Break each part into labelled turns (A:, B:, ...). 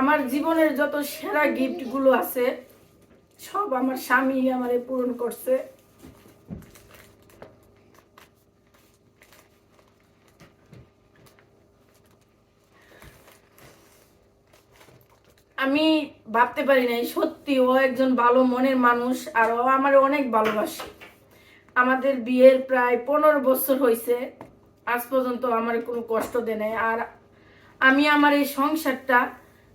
A: আমার জীবনের যত সেরা গিফটগুলো আছে, সব আমার স্বামী আমারে পূরণ করছে। আমি ভাবতে পারি নাই, সত্যি ও একজন ভালো মনের মানুষ আর ও আমার অনেক ভালোবাসে। আমাদের বিয়ের প্রায় পনেরো বছর হয়েছে আজ পর্যন্ত আমার কোনো কষ্ট দেয় নাই। আর আমি আমার এই সংসারটা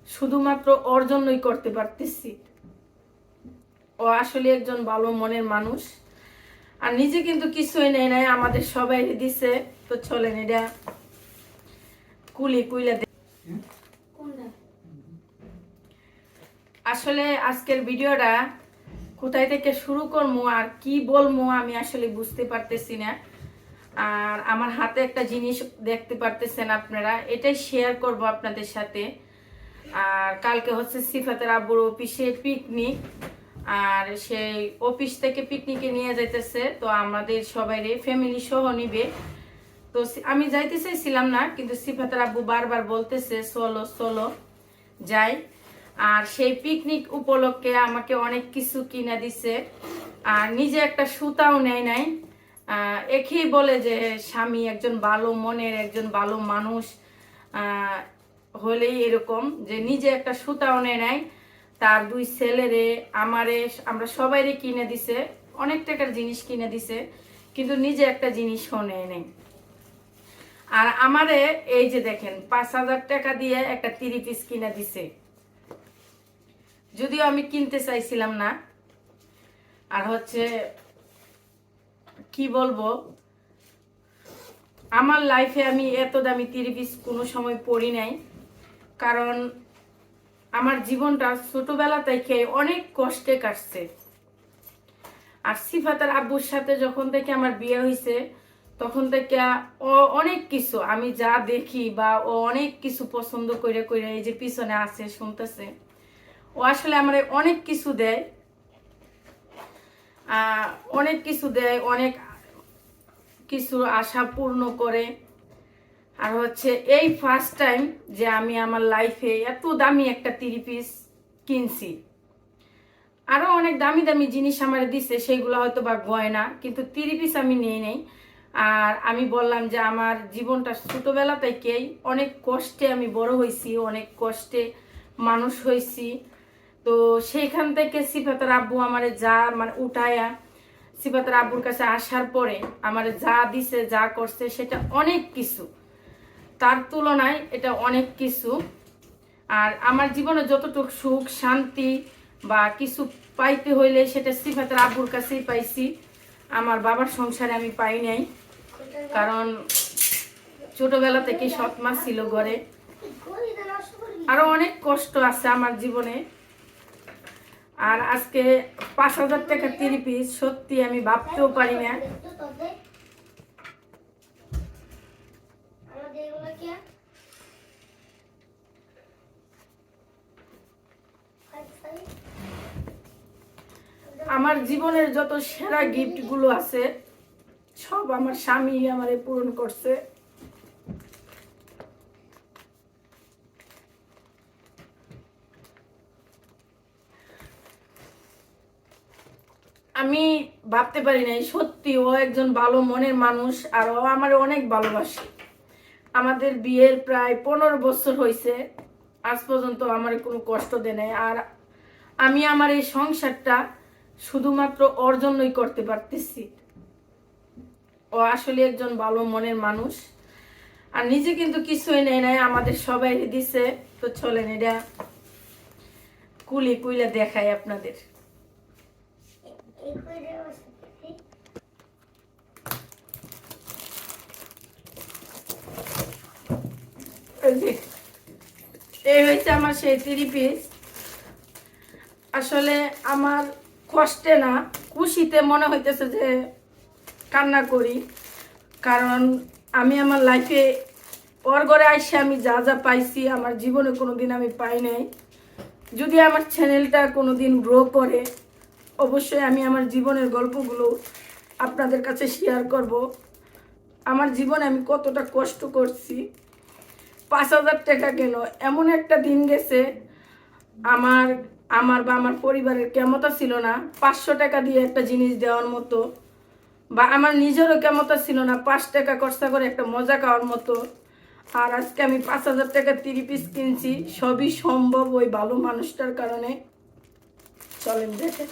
A: শুধুমাত্র ওর জন্যই করতে পারতেছি। ও আসলে একজন ভালো মনের মানুষ। আর নিজে কিন্তু কিছুই নেই নাই আমাদের সবাই দিছে। তো চলেন এটা কুলি কুইলা দে- আসলে আজকের ভিডিওটা কোথায় থেকে শুরু করব আর কি বলব আমি আসলে বুঝতে পারতেছি না। আর আমার হাতে একটা জিনিস দেখতে পারতেছেন আপনারা, এটাই শেয়ার করব আপনাদের সাথে। আর কালকে হচ্ছে সিফাতের আব্বুর অফিসে পিকনিক আর সেই অফিস থেকে পিকনিকে নিয়ে যাইতেছে, তো আমাদের সবাই ফ্যামিলি সহ নিবে। তো আমি যাইতে চাইছিলাম না, কিন্তু সিফাতের আব্বু বারবার বলতেছে, চলো চলো, যাই। আর সেই পিকনিক উপলক্ষে আমাকে অনেক কিছু কিনে দিছে, আর নিজে একটা সুতাও নেয় নাই। একেই বলে যে স্বামী একজন ভালো মনের একজন ভালো মানুষ হলেই এরকম যে নিজে একটা সুতা অনে নেয়, তার দুই ছেলেরে, আমারে, আমরা সবাইরে কিনে দিছে, অনেক টাকার জিনিস কিনে দিছে, কিন্তু নিজে একটা জিনিসও নেয়। নাই আর আমারে এই যে দেখেন, পাঁচ হাজার টাকা দিয়ে একটা তিরি পিস কিনে দিছে। যদিও আমি কিনতে চাইছিলাম না, আর হচ্ছে কি বলব? আমার লাইফে আমি এত দামি তিরি পিস কোনো সময় পড়ি নাই। কারণ আমার জীবনটা ছোটবেলা থেকে অনেক কষ্টে কাটছে। আর সিফাতার আব্বুর সাথে যখন থেকে আমার বিয়ে হয়েছে তখন থেকে ও অনেক কিছু, আমি যা দেখি বা ও অনেক কিছু পছন্দ করে করে এই যে পিছনে আছে, শুনতেছে, ও আসলে আমার অনেক কিছু দেয়। অনেক কিছু দেয়, অনেক কিছু আশা পূর্ণ করে। আর হচ্ছে এই ফার্স্ট টাইম যে আমি আমার লাইফে এত দামি একটা তিরি পিস কিনছি। আরও অনেক দামি দামি জিনিস আমার দিছে, সেইগুলো হয়তো বা গয়না কিন্তু তিরি পিস আমি নিয়ে নেই। আর আমি বললাম যে আমার জীবনটা ছোটোবেলা থেকেই অনেক কষ্টে আমি বড় হয়েছি, অনেক কষ্টে মানুষ হয়েছি। তো সেইখান থেকে সিফাতার আব্বু আমার যা মানে উঠায়া সিফাতার আব্বুর কাছে আসার পরে আমারে যা দিছে, যা করছে, সেটা অনেক কিছু। তার তুলনায় এটা অনেক কিছু। আর আমার জীবনে যতটুকু সুখ, শান্তি বা কিছু পাইতে হইলে সেটা সিফাতের আব্বুর কাছেই পাইছি। আমার বাবার সংসারে আমি পাই নাই। কারণ ছোটবেলা থেকে সৎ মা ছিল ঘরে। আরও অনেক কষ্ট আছে আমার জীবনে। আর আজকে পাঁচ হাজার টাকা তিরি পিস সত্যি আমি ভাবতেও পারি না। আমার জীবনের যত সেরা গিফটগুলো আছে, সব আমার স্বামী আমারে পূরণ করছে। আমি ভাবতে পারি নাই, সত্যি ও একজন ভালো মনের মানুষ আর ও আমার অনেক ভালোবাসে। আমাদের বিয়ের প্রায় পনেরো বছর হয়েছে আজ পর্যন্ত আমার কোনো কষ্ট দেয় নাই আর আমি আমার এই সংসারটা শুধুমাত্র ওর জন্যই করতে পারতেছি। ও আসলে একজন ভালো মনের মানুষ আর নিজে কিন্তু কিছুই নেই নাই, আমাদের সবাই দিছে। তো চলেন, এটা কুলি কুইলা দেখায় আপনাদের। এই হয়েছে আমার সেই থ্রি পিস আসলে আমার কষ্টে না, খুশিতে মনে হইতেছে যে কান্না করি। কারণ আমি আমার লাইফে ওর ঘরে আইসে আমি যা যা পাইছি, আমার জীবনে কোনোদিন আমি পাই নাই। যদি আমার চ্যানেলটা কোনোদিন গ্রো করে, অবশ্যই আমি আমার জীবনের গল্পগুলো আপনাদের কাছে শেয়ার করব। আমার জীবনে আমি কতটা কষ্ট করছি পাঁচ হাজার টাকা গেল। এমন একটা দিন গেছে, আমার আমার বা আমার পরিবারের কেমতা ছিল না। পাঁচশো টাকা দিয়ে একটা জিনিস দেওয়ার মতো, বা আমার নিজেরও কেমতা ছিল না পাঁচ টাকা খরচা করে একটা মজা খাওয়ার মতো। আর আজকে আমি পাঁচ হাজার টাকা তিরি পিস কিনছি, সবই সম্ভব ওই ভালো মানুষটার কারণে। চলেন দেখে।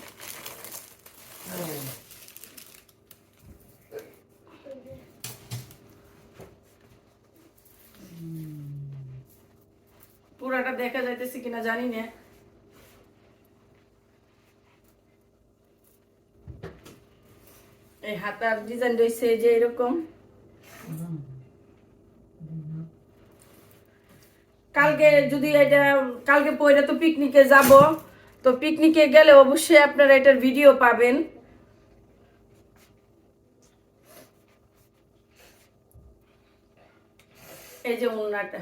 A: দেখা যাইতেছে কিনা জানি না। এই হাতার ডিজাইন রয়েছে যে এরকম। কালকে যদি এটা, কালকে পয়রা তো পিকনিকে যাব, তো পিকনিকে গেলে অবশ্যই আপনারা এটার ভিডিও পাবেন। এই যে উন্নাটা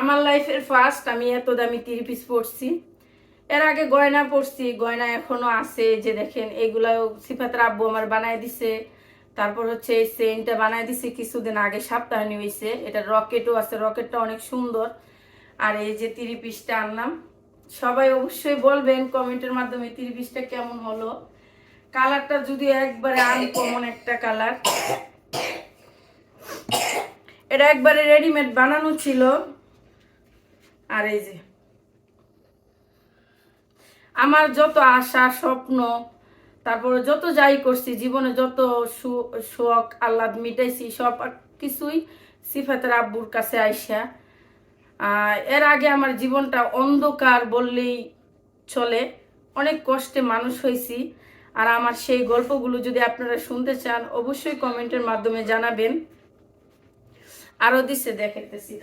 A: আমার লাইফের ফার্স্ট আমি এত দামি তিরি পিস পরছি। এর আগে গয়না পরছি, গয়না এখনও আছে যে দেখেন, এগুলাও সিফাতের আব্বু আমার বানায় দিছে। তারপর হচ্ছে এই চেইনটা বানায় দিছে, কিছুদিন আগে সপ্তাহ হয়েছে এটা রকেটও আছে, রকেটটা অনেক সুন্দর। আর এই যে তিরি পিসটা আনলাম। সবাই অবশ্যই বলবেন কমেন্টের মাধ্যমে তিরি পিসটা কেমন হলো। কালারটা যদি একবারে আনকমন একটা কালার। এটা একবারে রেডিমেড বানানো ছিল। আর এই যে, আমার যত আশা, স্বপ্ন, তারপরে যত যাই করছি, জীবনে যত শখ আহ্লাদ মিটাইছি, সব কিছুই সিফাতের আব্বুর কাছে আইসা। এর আগে আমার জীবনটা অন্ধকার বললেই চলে, অনেক কষ্টে মানুষ হয়েছি আর আমার সেই গল্পগুলো যদি আপনারা শুনতে চান, অবশ্যই কমেন্টের মাধ্যমে জানাবেন। আরও দিছে দেখাইতেছি।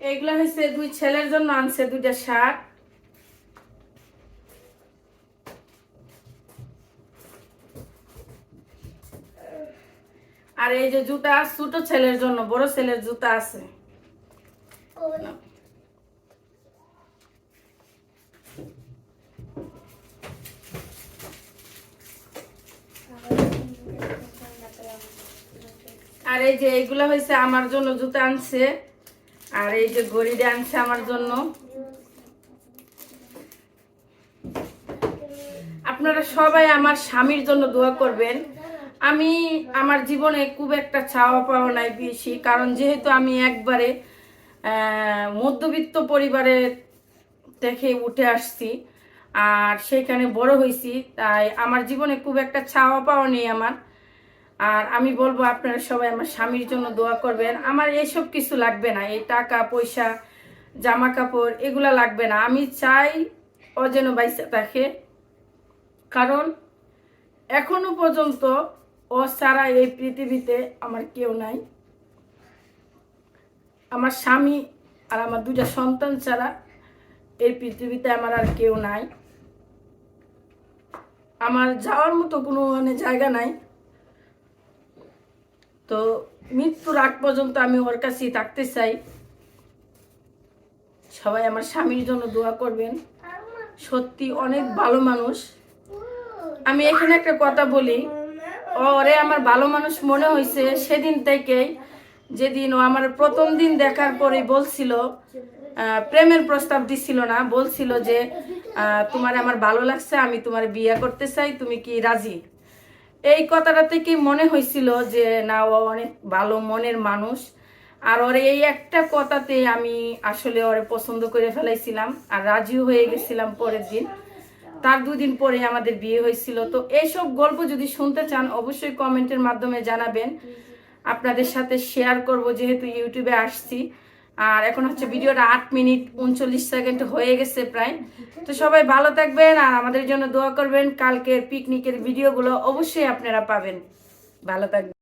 A: এগুলা হয়েছে দুই ছেলের জন্য, আনছে দুইটা শার্ট। আর এই যে জুতা, ছোট ছেলের জন্য, বড় ছেলের জুতা আছে। আর এই যে এইগুলা হয়েছে আমার জন্য জুতা আনছে। আর এই যে গড়িটা আনছে আমার জন্য। আপনারা সবাই আমার স্বামীর জন্য দোয়া করবেন। আমি আমার জীবনে খুব একটা চাওয়া পাওয়া নাই বেশি, কারণ যেহেতু আমি একবারে মধ্যবিত্ত পরিবারে থেকে উঠে আসছি আর সেখানে বড় হয়েছি, তাই আমার জীবনে খুব একটা চাওয়া পাওয়া নেই আমার। আর আমি বলব আপনারা সবাই আমার স্বামীর জন্য দোয়া করবেন। আমার এসব কিছু লাগবে না। এই টাকা, পয়সা, জামা কাপড়, এগুলা লাগবে না। আমি চাই যেন বাইসে থাকে। কারণ এখনও পর্যন্ত ও ছাড়া এই পৃথিবীতে আমার কেউ নাই। আমার স্বামী আর আমার দুটা সন্তান ছাড়া এই পৃথিবীতে আমার আর কেউ নাই। আমার যাওয়ার মতো কোনো মানে জায়গা নাই। তো মৃত্যুর আগ পর্যন্ত আমি ওর কাছেই থাকতে চাই। সবাই আমার স্বামীর জন্য দোয়া করবেন। সত্যি অনেক ভালো মানুষ। আমি এখানে একটা কথা বলি। ওরে আমার ভালো মানুষ মনে হয়েছে সেদিন থেকেই যেদিন ও আমার প্রথম দিন দেখার পরে বলছিল প্রেমের প্রস্তাব দিছিল না, বলছিল যে তোমার আমার ভালো লাগছে, আমি তোমার বিয়ে করতে চাই, তুমি কি রাজি? এই কথাটা থেকে মনে হয়েছিল যে, না, ও অনেক ভালো মনের মানুষ। আর ওর এই একটা কথাতে আমি আসলে ওরে পছন্দ করে ফেলাইছিলাম। আর রাজিও হয়ে গেছিলাম পরের দিন। তার দুদিন পরে আমাদের বিয়ে হয়েছিল। তো এইসব গল্প যদি শুনতে চান, অবশ্যই কমেন্টের মাধ্যমে জানাবেন। আপনাদের সাথে শেয়ার করব, যেহেতু ইউটিউবে আসছি। আর এখন হচ্ছে ভিডিওটা আট মিনিট উনচল্লিশ সেকেন্ড হয়ে গেছে প্রায়। তো সবাই ভালো থাকবেন আর আমাদের জন্য দোয়া করবেন। কালকের পিকনিকের ভিডিওগুলো অবশ্যই আপনারা পাবেন। ভালো থাকবেন।